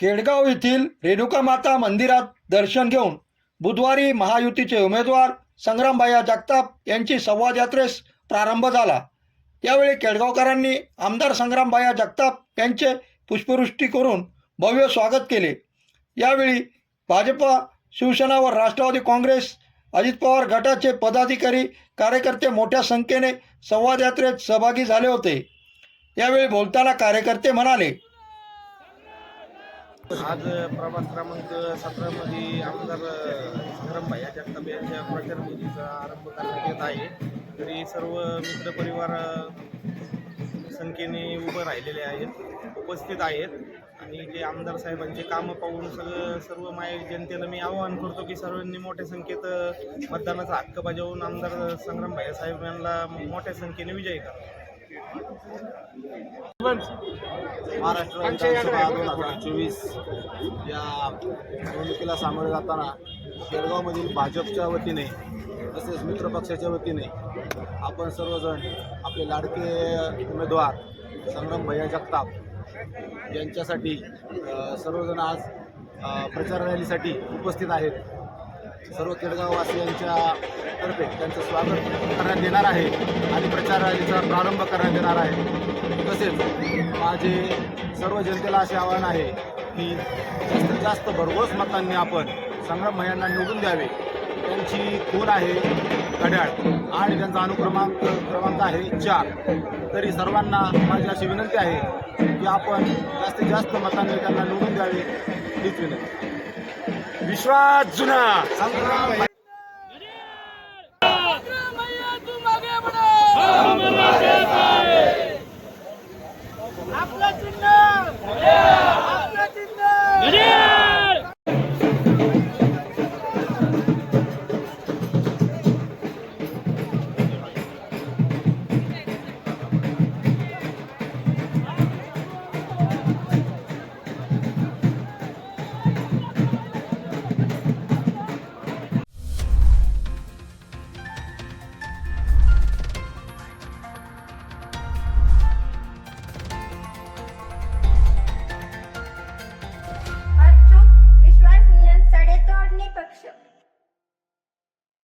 केडगाव येथील रेणुका माता मंदिरात दर्शन घेऊन बुधवारी महायुतीचे उमेदवार संग्रामबाया जगताप यांची संवाद यात्रेस प्रारंभ झाला. यावेळी केडगावकरांनी आमदार संग्रामबाया जगताप यांचे पुष्पवृष्टी करून भव्य स्वागत केले. यावेळी भाजपा शिवसेना व राष्ट्रवादी काँग्रेस अजित पवार गटाचे पदाधिकारी कार्यकर्ते मोठ्या संख्येने संवाद यात्रेत सहभागी झाले होते. यावेळी बोलताना कार्यकर्ते म्हणाले आज प्रभाग क्रमांक सतरामध्ये आमदार संग्रामभाई जगताप यांच्या प्रचार मोहिमेचा आरंभ करण्यात येत आहे. तरी सर्व मित्रपरिवार संख्येने उभं राहिलेले आहेत उपस्थित आहेत. आणि जे आमदार साहेबांचे कामं पाहून सगळं सर्व माय जनतेला मी आवाहन करतो की सर्वांनी मोठ्या संख्येत मतदानाचा हक्क बजावून आमदार संग्रामभाई साहेब यांना मोठ्या संख्येने विजयी करा. महाराष्ट्र विधानसभा दोन हजार चोवीस या निवडणुकीला सामोरे जाताना केळगावमधील भाजपच्या वतीने तसेच मित्रपक्षाच्या वतीने आपण सर्वजण आपले लाडके उमेदवार संग्राम भैया जगताप यांच्यासाठी सर्वजण आज प्रचार रॅलीसाठी उपस्थित आहेत. सर्व केडगाववासियांच्या तर्फे त्यांचं स्वागत करण्यात येणार आहे आणि प्रचार रॅलीचा प्रारंभ करण्यात येणार आहे. तसेच माझे सर्व जनतेला असे आवाहन आहे की जास्तीत जास्त भरघोस मतांनी आपण संग्राम भैयांना निवडून द्यावे. त्यांची खून आहे घड्याळ आणि त्यांचा अनुक्रमांक क्रमांक आहे चार. तरी सर्वांना माझी अशी विनंती आहे की आपण जास्तीत जास्त मतांनी त्यांना निवडून द्यावे हीच विनंती. विश्वास जुना आपला चिन्ह